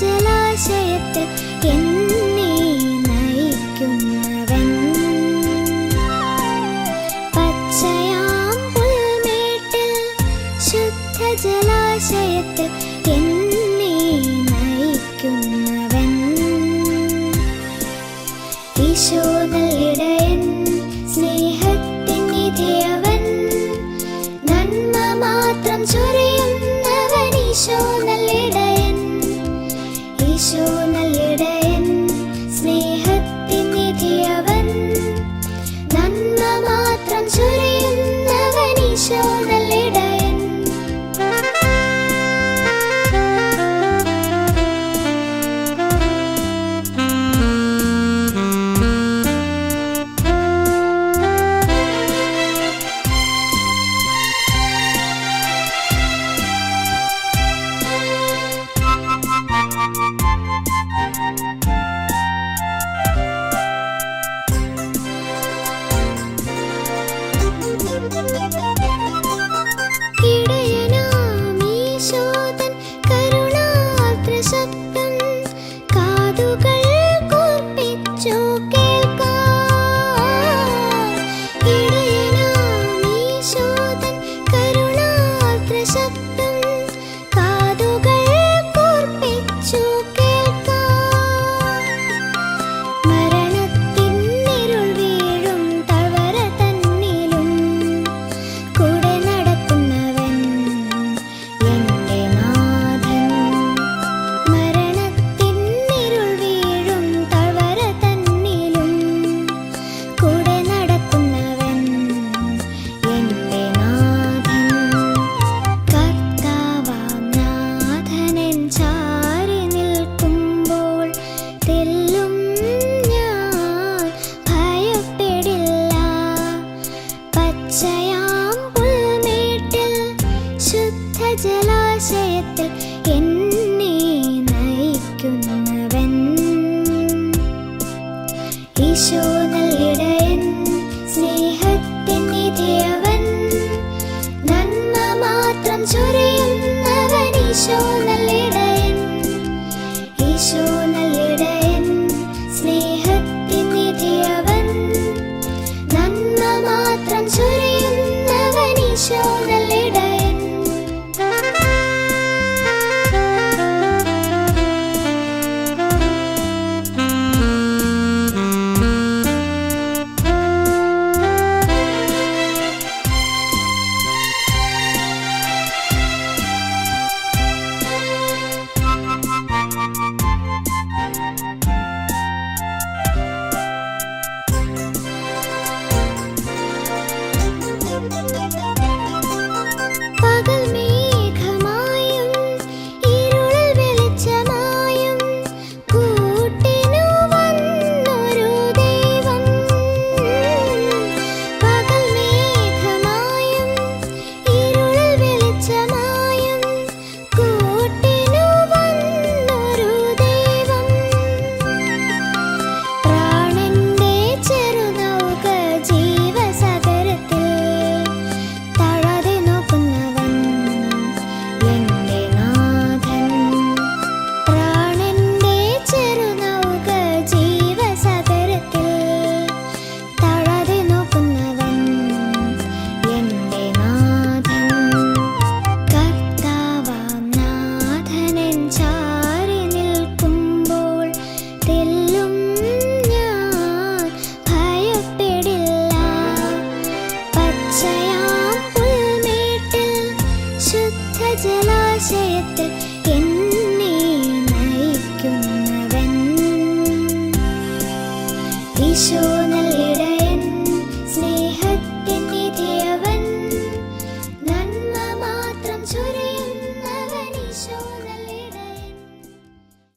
ജലാശയത്തിൽ എന്നെ ശുദ്ധ ജലാശയത്തിൽ എന്നെ ജലാശയത്തിൽ എൻ പച്ച ജലാശയത്തിൽ എന്ന